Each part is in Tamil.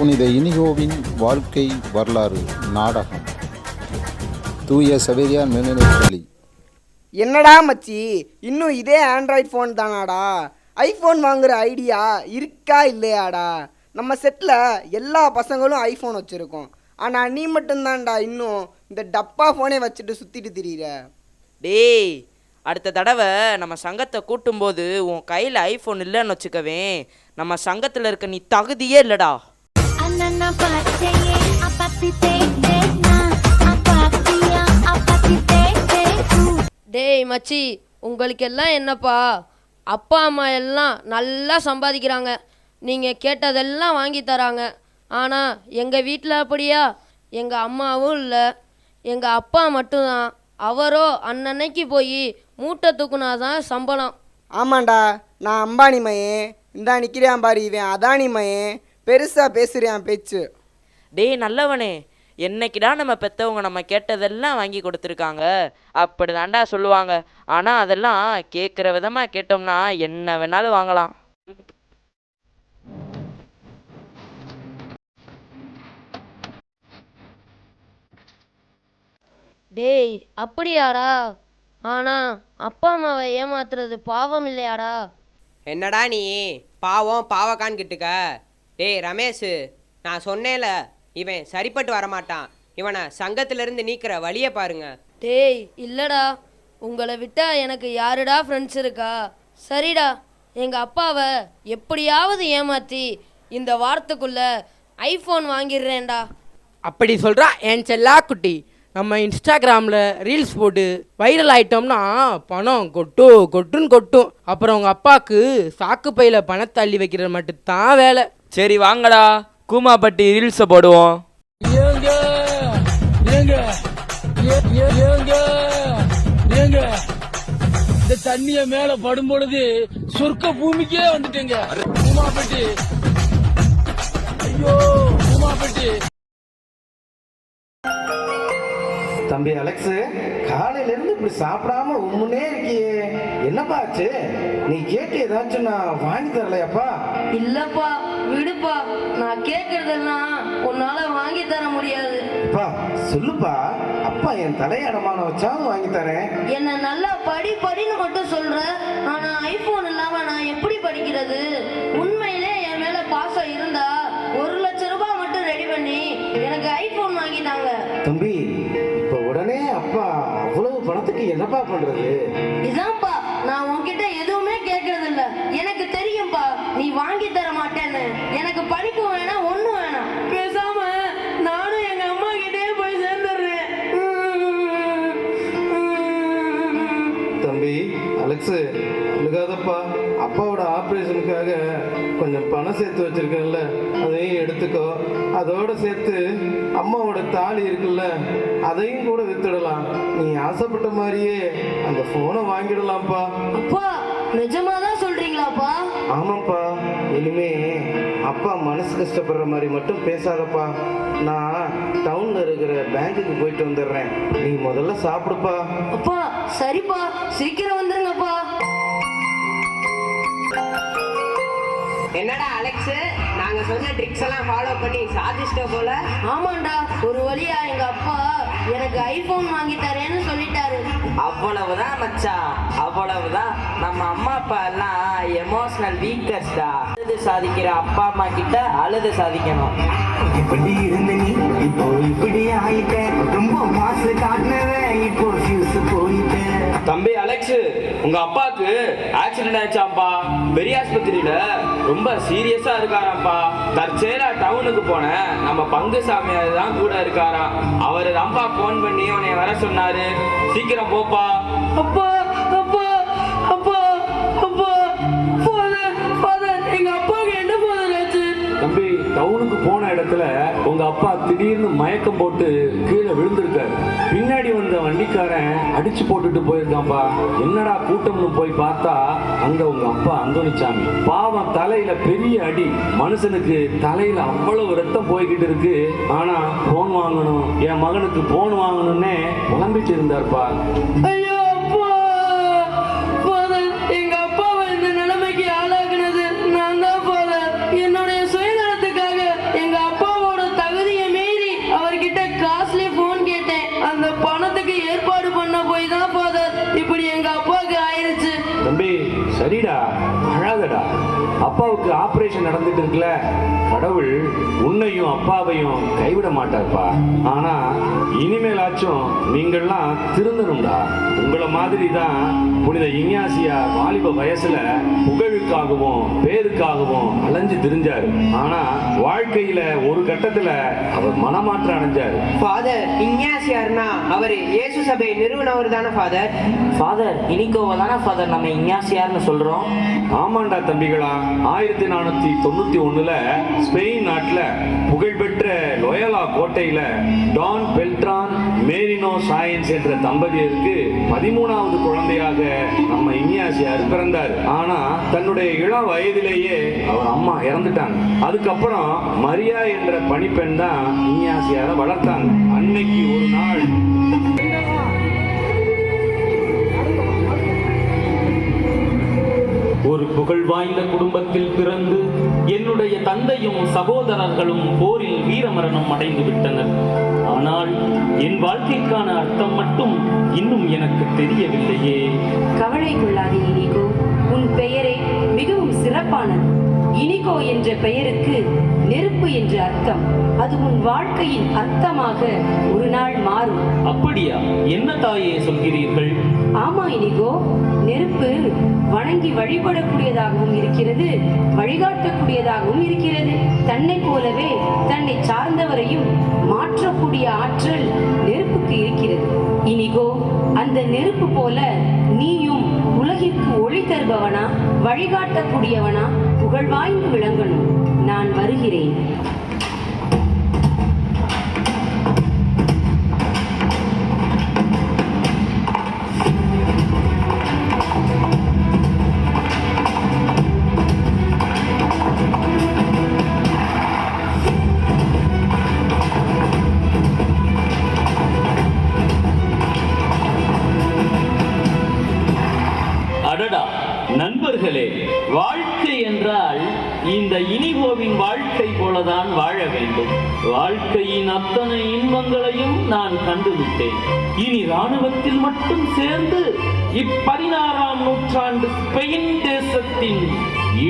புனித இனிகோவின் வாழ்க்கை வரலாறு நாடகம். தூய சவேரியார் மேல்நிலைப் பள்ளி என்னடா மச்சி இன்னும் இதே ஆண்ட்ராய்ட் ஃபோன் தானாடா? ஐஃபோன் வாங்குற ஐடியா இருக்கா இல்லையாடா? நம்ம செட்டில் எல்லா பசங்களும் ஐஃபோன் வச்சுருக்கோம். ஆனால் நீ மட்டும்தான்டா இன்னும் இந்த டப்பா ஃபோனே வச்சுட்டு சுற்றிட்டு திரியிற. டேய் அடுத்த தடவை நம்ம சங்கத்தை கூட்டும்போது உன் கையில் ஐஃபோன் இல்லைன்னு வச்சுக்கவேன். நம்ம சங்கத்தில் இருக்க நீ தகுதியே இல்லைடா. டேய் மச்சி உங்களுக்கு எல்லாம் என்னப்பா? அப்பா அம்மா எல்லாம் நல்லா சம்பாதிக்கிறாங்க. நீங்கள் கேட்டதெல்லாம் வாங்கி தராங்க. ஆனால் எங்கள் வீட்டில் அப்படியா? எங்கள் அம்மாவும் இல்லை. எங்கள் அப்பா மட்டும்தான். அவரோ அன்னன்னைக்கு போய் மூட்டை தூக்குனாதான் சம்பளம். ஆமாண்டா நான் அம்பானி மயன் இந்தா நிற்கிறான் பாரு இவன் அதானி மயன் பெருசாக பேசுகிறான் பேச்சு. டேய் நல்லவனே என்னைக்குடா நம்ம பெற்றவங்க நம்ம கேட்டதெல்லாம் வாங்கி கொடுத்துருக்காங்க? அப்படி தாண்டா சொல்லுவாங்க. ஆனால் அதெல்லாம் கேட்குற விதமாக கேட்டோம்னா என்ன வேணாலும் வாங்கலாம். டேய் அப்படியாடா? ஆனால் அப்பா அம்மாவை ஏமாத்துறது பாவம் இல்லையாடா? என்னடா நீ? பாவம் பாவக்கான்னு கிட்டுக்க. டேய் ரமேஷ் நான் சொன்னேன்ல இவன் சரிப்பட்டு வரமாட்டான். இவனை சங்கத்திலிருந்து நீக்கிற வழியை பாருங்க. டேய் இல்லடா. உங்களை விட்டா எனக்கு யாருடா ஃப்ரெண்ட்ஸ் இருக்கா? சரிடா. எங்கள் அப்பாவை எப்படியாவது ஏமாற்றி இந்த வாரத்துக்குள்ள ஐஃபோன் வாங்கிடுறேன்டா. அப்படி சொல்கிறா என் செல்லா குட்டி. நம்ம இன்ஸ்டாகிராமில் ரீல்ஸ் போட்டு வைரல் ஆயிட்டோம்னா பணம் கொட்டு கொட்டுன்னு கொட்டும். அப்புறம் உங்கள் அப்பாவுக்கு சாக்கு பையில் பணத்தை அள்ளி வைக்கிறது மட்டும்தான் வேலை. சரி வாங்கடா. கூமாப்பட்டி ரீல்ஸை போடுவோம். ஏங்க ஏங்க ஏ- ஏ- ஏங்க ஏங்க. இந்த தண்ணிய மேல படும் பொழுது சொர்க்க பூமிக்கே வந்துட்டேங்க. உமாப்பட்டி ஐயோ உமாப்பட்டி தம்பி அலெக்ஸ் காலையில இருந்து இப்படி சாப்பிடாம உம்முனே இருக்கியே. என்னப்பா ஆச்சு? நீ கேட்டு ஏதாச்சும் நான் வாங்கி தரலையாப்பா? இல்லப்பா விடுப்பா. நான் கேட்கறதெல்லாம் உன்னால வாங்கி தர முடியாது. அப்பா சொல்லுப்பா. அப்பா என் தலையடமான வச்சாலும் வாங்கி தரேன். என்ன நல்லா படி படின்னு மட்டும் சொல்ற. என்னப்பா பண்றது? இதான்ப்பா நான் உன்கிட்ட எதுவுமே கேட்கறது இல்ல எனக்கு தெரியும்பா நீ வாங்கி தர மாட்டேன் அழுகாதப்பா அப்பாவோட ஆப்ரேஷனுக்காக கொஞ்சம் பணம் சேர்த்து வச்சிருக்கேன்ல அதையும் எடுத்துக்கோ. அதோட சேர்த்து அம்மாவோட தாலி இருக்குல்ல அதையும் கூட வித்துடலாம். நீ ஆசைப்பட்ட மாதிரியே அந்த ஃபோனை வாங்கிடலாம்ப்பா. அப்பா நிஜமாதான் சொல்றீங்களாப்பா? ஆமாப்பா இனிமே அப்பா மனசு கஷ்டப்படுற மாதிரி மட்டும் பேசாதப்பா. நான் டவுன்ல இருக்கிற பேங்க்குக்கு போயிட்டு வந்துடுறேன். நீ முதல்ல சாப்பிடுப்பா. அப்பா சரிப்பா. சீக்கிரம் வந்துருங்கப்பா. என்னடா அலெக்ஸ்? நாங்க சொன்ன ட்ரிக்ஸ் எல்லாம் ஃபாலோ பண்ணி சாதிச்சிட்ட போல? ஆமாண்டா ஒரு வழியா எங்க அப்பா எனக்கு ஐபோன் வாங்கி தரேன்னு சொல்லிட்டாரு. அவ்வளவுதான் மச்சான் அவ்வளவுதான். நம்ம அம்மா அப்பா எல்லாம் எமோஷனல் வீக்கர்ஸ்டா அழுது சாதிக்கிற அப்பா அம்மா கிட்ட அழுது சாதிக்கணும். இப்படி இருந்த நீ இப்போ இப்படி ஆயிட்ட. ரொம்ப மாசு காட்டினவன் இப்போ ஃபியூஸ் போயிட்ட. தம்பி அலெக்ஸ் உங்க அப்பாவுக்கு ஆக்சிடென்ட் ஆயிடுச்சாம்ப்பா பெரிய ஆஸ்பத்திரியில. ரொம்ப சீரியஸா இருக்காராம்ப்பா. தற்செயலா டவுனுக்கு போனேன். நம்ம பங்கு சாமியார் தான் கூட இருக்காராம் அவரு தான்ப்பா ஃபோன் பண்ணி உன்னை வர சொன்னாரு. சீக்கிரம் போப்பா. அப்பா அப்பா அப்பா அப்பா தம்பி டவுனுக்கு போன இடத்துல உங்க அப்பா திடீர்னு மயக்கம் போட்டு கீழே விழுந்திருக்காரு. பின்னாடி வந்த வண்டிக்காரன் அடிச்சு போட்டுட்டு போயிருக்கான்ப்பா. என்னடா கூட்டம்னு போய் பார்த்தா அங்க உங்க அப்பா அந்தோனிச்சாமி பாவம் தலையில பெரிய அடி. மனுஷனுக்கு தலையில அவ்வளவு ரத்தம் போய்கிட்டு இருக்கு. ஆனா போன் வாங்கணும். என் மகனுக்கு போன் வாங்கணும்னே புலம்பிட்டு இருந்தார்ப்பா. ஐயா அப்பாவுக்கு ஆபரேஷன் நடந்துட்டு இருக்குல்ல? கடவுள் உன்னையும் அப்பாவையும் கைவிட மாட்டார்ப்பா. ஆனா இனிமேலாச்சும் நீங்கள்லாம் திருந்தணும்டா. உங்களை மாதிரி தான் புனித இஞ்ஞாசியா வாலிப வயசுல புகழுக்காகவும் பேருக்காகவும் அலைஞ்சு திரிஞ்சாரு. ஆனா வாழ்க்கையில ஒரு கட்டத்துல அவர் மனமாற்றம் அடைஞ்சாரு. ஃபாதர் இஞ்ஞாசியார்னா அவர் இயேசு சபை நிறுவனவர் தானே ஃபாதர் ஃபாதர் இனிக்கோவை தானே ஃபாதர் நம்ம இஞ்ஞாசியார்னு சொல்கிறோம் ஆமாண்டா தம்பிகளா. ஆயிரத்தி நானூத்தி தொண்ணூத்தி ஒண்ணுல ஸ்பெயின் நாட்டுல புகழ்பெற்ற லொயலா கோட்டையில டான் பெல்ட்ரான் மேரினோ சாயன்ஸ் என்ற தம்பதியருக்கு பதிமூணாவது குழந்தையாக நம்ம இனியாசியார் பிறந்தார். ஆனா தன்னுடைய இள வயதிலேயே அவர் அம்மா இறந்துட்டாங்க. அதுக்கப்புறம் மரியா என்ற பணிப்பெண் தான் இனியாசியாரை வளர்த்தாங்க. அன்னைக்கு ஒரு நாள் ஒரு புகழ் வாய்ந்த குடும்பத்தில் பிறந்து என்னுடைய தந்தையும் சகோதரர்களும் போரில் வீரமரணம் அடைந்து விட்டனர் ஆனால் என் வாழ்க்கைக்கான அர்த்தம் மட்டும் இன்னும் எனக்கு தெரியவில்லையே. கவலை கொள்ளாதே இனிகோ. உன் பெயரே மிகவும் சிறப்பானது. இனிகோ என்ற பெயருக்கு நெருப்பு என்ற அர்த்தம். அது உன் வாழ்க்கையின் அர்த்தமாக ஒரு நாள் மாறும். அப்படியா? என்ன தாயே சொல்கிறீர்கள்? ஆமா இனிகோ. நெருப்பு வணங்கி வழிபடக்கூடியதாகவும் இருக்கிறது வழிகாட்டக்கூடியதாகவும் இருக்கிறது. தன்னை போலவே தன்னை சார்ந்தவரையும் மாற்றக்கூடிய ஆற்றல் நெருப்புக்கு இருக்கிறது. இனிகோ அந்த நெருப்பு போல நீயும் உலகிற்கு ஒளி தருபவனா வழிகாட்டக்கூடியவனா புகழ்வாய்ந்து விளங்கணும். நான் வருகிறேன். நண்பர்களே வாழ்க்கை என்றால் இந்த இனிகோவின் வாழ்க்கை போலதான் வாழ வேண்டும். வாழ்க்கையின் அத்தனை இன்பங்களையும் நான் கண்டுவிட்டேன். இனி ராணுவத்தில் மட்டும் சேர்ந்து இப்பதினாறாம் நூற்றாண்டு ஸ்பெயின் தேசத்தின்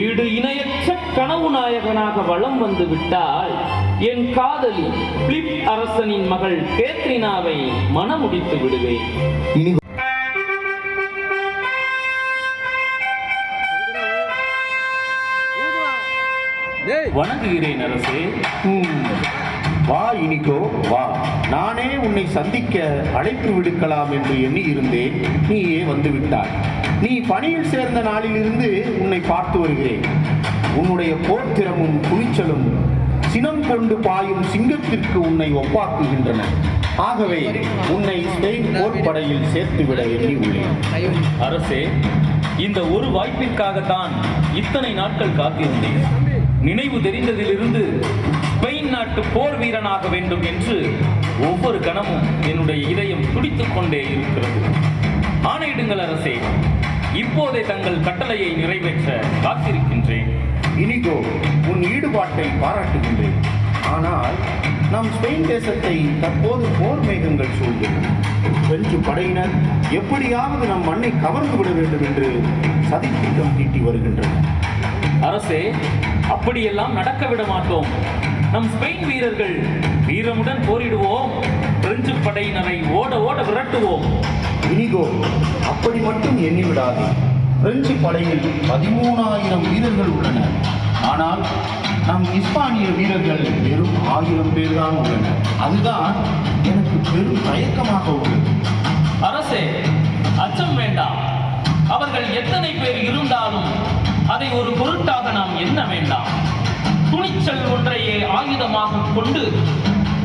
ஈடு இணையற்ற கனவு நாயகனாக வளம் வந்து விட்டால் என் காதலி பிலிப் அரசனின் மகள் கேத்ரினாவை மனமுடித்து விடுவேன். வணங்குகிறேன் அரசே. ம். வா இனிகோ வா. நானே உன்னை சந்திக்க அழைப்பு விடுக்கலாம் என்று எண்ணி இருந்தேன் நீயே வந்து விட்டாய் நீ பணியில் சேர்ந்த நாளிலிருந்து உன்னை பார்த்து வருகிறேன். உன்னுடைய போர்த்திறமும் துணிச்சலும் சினம் கொண்டு பாயும் சிங்கத்திற்கு உன்னை ஒப்பாக்குகின்றன. ஆகவே உன்னை ஸ்பெயின் போர்ப்படையில் சேர்த்துவிட எண்ணி உள்ளேன் அரசே இந்த ஒரு வாய்ப்பிற்காகத்தான் இத்தனை நாட்கள் காத்திருந்தேன். நினைவு தெரிந்ததிலிருந்து ஸ்பெயின் நாட்டு போர் வீரனாக வேண்டும் என்று ஒவ்வொரு கணமும் என்னுடைய இதயம் துடித்துக் கொண்டே இருக்கிறது. ஆணையிடுங்கள் அரசே இப்போதே தங்கள் கட்டளையை நிறைவேற்ற காத்திருக்கின்றேன். இனிகோ உன் ஈடுபாட்டை பாராட்டுகின்றேன். ஆனால் நம் ஸ்பெயின் தேசத்தை தற்போது போர் மேகங்கள் சூழ்ந்தது பிரெஞ்சு படையினர் எப்படியாவது நம் மண்ணை கவர்ந்து விட வேண்டும் என்று சதித்திட்டம் தீட்டி வருகின்றனர். அரசே அப்படியெல்லாம் நடக்க விட மாட்டோம். நம் ஸ்பெயின் வீரர்கள் வீரமுடன் போரிடுவோம். பிரெஞ்சு படையினரை ஓட ஓட விரட்டுவோம். இனிகோ அப்படி மட்டும் எண்ணிவிடாதே. பிரெஞ்சு படையில் பதிமூணாயிரம் வீரர்கள் உள்ளனர் ஆனால் நம் இஸ்பானிய வீரர்கள் வெறும் ஆயிரம் பேர் தான் உள்ளனர். அதுதான் எனக்கு பெரும் தயக்கமாக உள்ளது. அரசே அச்சம் வேண்டாம். அவர்கள் எத்தனை பேர் இருந்தாலும் அதை ஒரு பொருட்டாக நாம் எண்ண வேண்டாம். துணிச்சல் ஒன்றையே ஆயுதமாக கொண்டு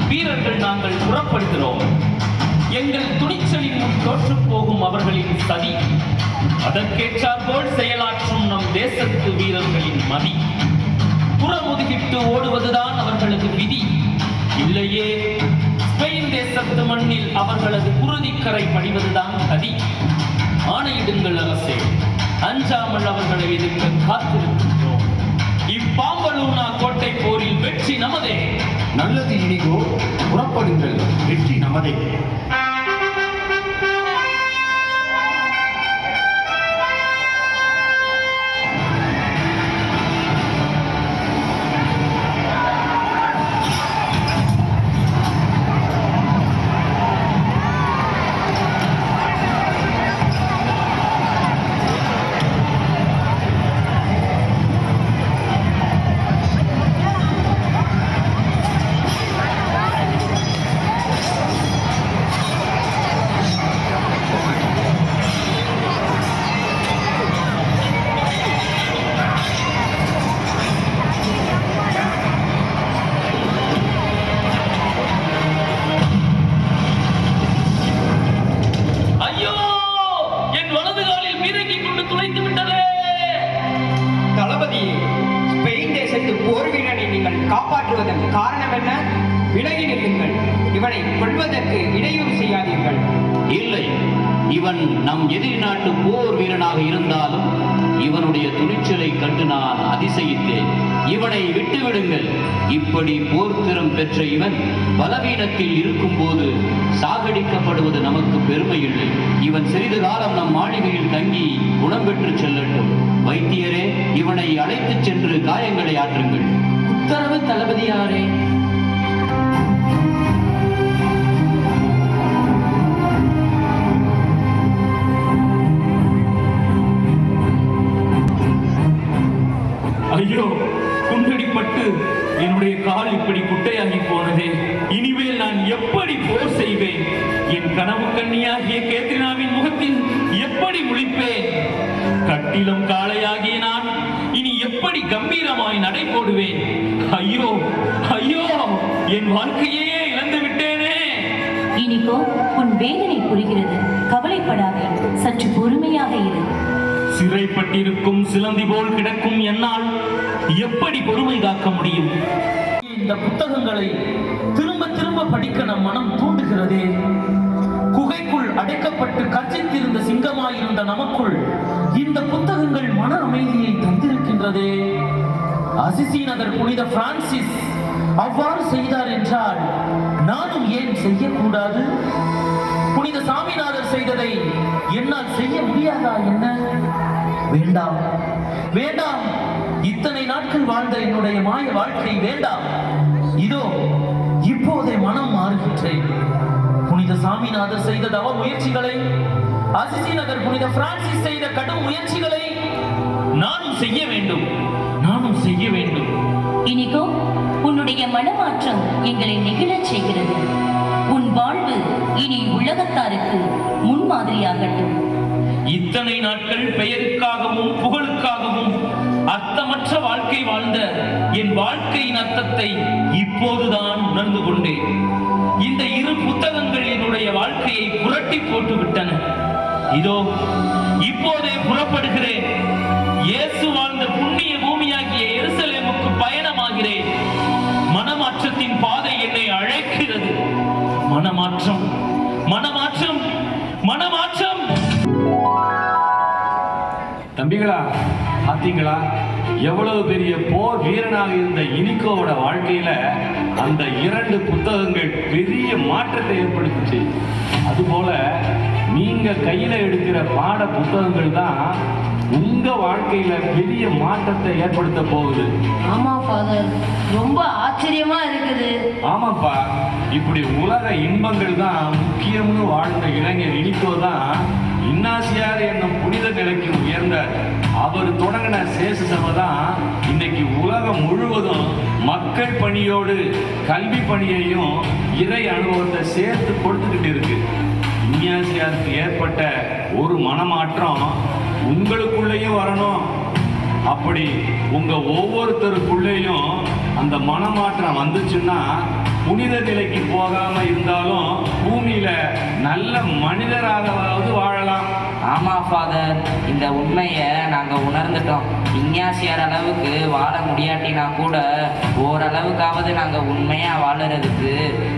வீரர்கள் நாங்கள் புறப்படுகிறோம். எங்கள் துணிச்சலின் முன் போகும் அவர்களின் சதி. அதற்கேற்றாற்போல் செயலாற்றும் நம் தேசத்து வீரர்களின் மதி. புறமுதுகிட்டு ஓடுவதுதான் அவர்களது விதி. இல்லையே ஸ்பெயின் தேசத்து மண்ணில் அவர்களது குருதிக்கரை படிவதுதான் கதி. ஆணையிடுங்கள் அரசே. அஞ்சாமல் அவர்களை எதிர்த்து காத்திருக்கின்றோம். இப்பாம்பலூனா கோட்டை போரில் வெற்றி நமதே. நல்லது இனிகோ புறப்படுங்கள். வெற்றி நமதே. இவன் நம் எதிரி நாட்டு போர் வீரனாக இருந்தாலும் இவனுடைய துணிச்சலை கண்டு நான் அதிசயித்தேன். இவனை விட்டுவிடுங்கள். இப்படி போர்த்திறம் பெற்ற இவன் பலவீனத்தில் இருக்கும்போது சாகடிக்கப்படுவது நமக்கு பெருமை இல்லை இவன் சிறிது காலம் நம் மாளிகையில் தங்கி குணம் பெற்று செல்லட்டும் வைத்தியரே இவனை அழைத்துச் சென்று காயங்களை ஆற்றுங்கள். உத்தரவு தளபதியாரே புரிகிறது கவலைப்படாதே சற்று பொறுமையாக இரு. சிறைப்பட்டிருக்கும் சிலந்தி போல் கிடக்கும் என்னால் எப்படி பொறுமை காக்க முடியும்? இந்த புத்தகங்களை திரும்ப திரும்ப படிக்க நம் மனம் தூண்டுகிறதே. குகைக்குள் அடைக்கப்பட்டு கர்ஜித்திருந்த சிங்கமாயிருந்த நமக்குள் இந்த புத்தகங்கள் மன அமைதியை தந்திருக்கின்றதே. அசிசி நகர் புனித பிரான்சிஸ் அவ்வாறு செய்தார் என்றால் நானும் ஏன் செய்யக்கூடாது? புனித சாமிநாதர் செய்ததை என்னால் செய்ய முடியாதா என்ன? வேண்டாம். வேண்டாம். இத்தனை நாட்கள் வாழ்ந்த என்னுடைய மாய வாழ்க்கை வேண்டாம். இதோ இப்போதே மனம் மாறுகின்றேன். புனித சாமிநாதர் செய்த தவ முயற்சிகளை அசிசி நகர் புனித பிரான்சிஸ் செய்த கடும் முயற்சிகளை நானும் செய்ய வேண்டும். நானும் செய்ய வேண்டும். இனிகோ உன்னுடைய மனமாற்றம் எங்களை நெகிழச் செய்கிறது. உன் வாழ்வு இனி உலகத்தாருக்கு முன்மாதிரியாகட்டும். இத்தனை நாட்கள் பெயருக்காகவும் புகழுக்காகவும் அர்த்தமற்ற வாழ்க்கை வாழ்ந்த என் வாழ்க்கையின் அர்த்தத்தை இப்போதுதான் உணர்ந்து கொண்டேன். இந்த இரு புத்தகங்கள் என்னுடைய வாழ்க்கையை புரட்டி போட்டு விட்டன இதோ எவ்வளவு பெரிய போர் வீரனாக இருந்த இனிக்கோவோட வாழ்க்கையில அந்த இரண்டு புத்தகங்கள் பெரிய மாற்றத்தை ஏற்படுத்துச்சு. அதுபோல நீங்க கையில எடுக்கிற பாட புத்தகங்கள் தான் உங்க வாழ்க்கையில பெரிய மாற்றத்தை ஏற்படுத்த போகுது. ஆமா ஃபாதர் ரொம்ப ஆச்சரியமா இருக்குது. ஆமாப்பா இப்படி உலக இன்பங்கள் தான் முக்கியம்னு வாழ்ந்த இளைஞர் இனிக்கோ தான் இன்னாசியார் என்னும் புனித நிலைக்கு உயர்ந்தார். அவர் தொடங்கின சேச சபை தான் இன்னைக்கு உலகம் முழுவதும் மக்கள் பணியோடு கல்வி பணியையும் இறை அனுபவத்தை சேர்த்து கொடுத்துக்கிட்டு இருக்கு. விஞ்ஞாசியாருக்கு ஏற்பட்ட ஒரு மனமாற்றம் உங்களுக்குள்ளேயும் வரணும். அப்படி உங்க ஒவ்வொருத்தருக்குள்ளேயும் அந்த மனமாற்றம் வந்துச்சுன்னா புனித நிலைக்கு போகாம இருந்தாலும் பூமியில நல்ல மனிதராகவாவது வாழலாம். ஆமா ஃபாதர் இந்த உண்மையை நாங்க உணர்ந்துட்டோம். விஞ்ஞாசியார் அளவுக்கு வாழ முடியாட்டினா கூட ஓரளவுக்காவது நாங்க உண்மையா வாழறதுக்கு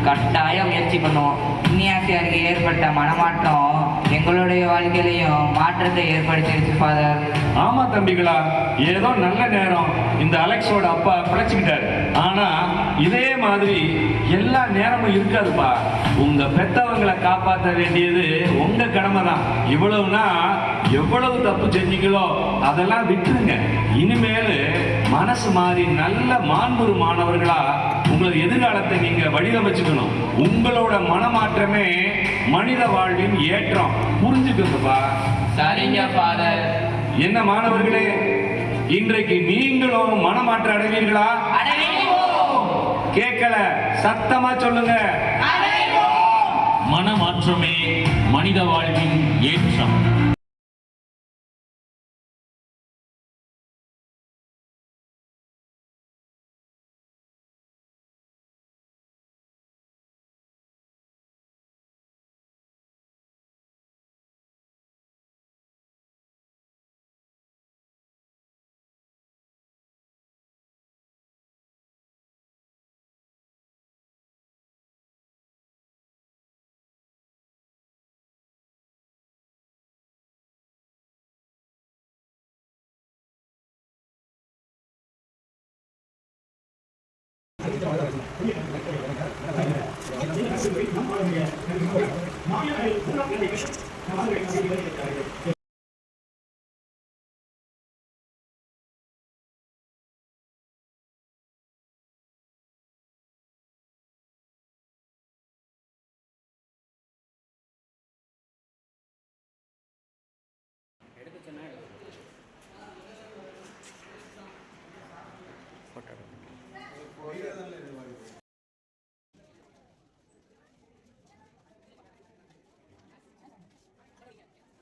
கட்டாயம் முயற்சி பண்ணுவோம். விஞ்ஞாசியாருக்கு ஏற்பட்ட மனமாற்றம் எங்களுடைய வாழ்க்கையிலையும் மாற்றத்தை ஏற்படுத்திடுச்சு ஃபாதர் ஆமா தம்பிகளா. ஏதோ நல்ல நேரம். இந்த அலெக்ஸோட அப்பா பிழைச்சுக்கிட்டாரு. ஆனா இதே மாதிரி எல்லா நேரமும் இருக்காதுப்பா. உங்க பெத்தவங்களை காப்பாற்ற வேண்டியது உங்க கடமை தான் இவ்வளவுனா எவ்வளவு தப்பு செஞ்சீங்களோ அதெல்லாம் விட்டுருங்க. இனிமேல் மனசு மாறி நல்ல மாண்புறு மாணவர்களா உங்களது எதிர்காலத்தை நீங்க வடிவமைச்சுக்கணும் உங்களோட மனமாற்றமே மனித வாழ்வின் ஏற்றம். புரிஞ்சுக்கோங்கப்பா. சரிங்க ஃபாதர். என்ன மாணவர்களே இன்றைக்கு நீங்களும் மனமாற்றம் அடைவீர்களா? கேட்கல. சத்தமா சொல்லுங்க. மனமாற்றமே மனித வாழ்வின் ஏற்றம். மாநிலங்கள்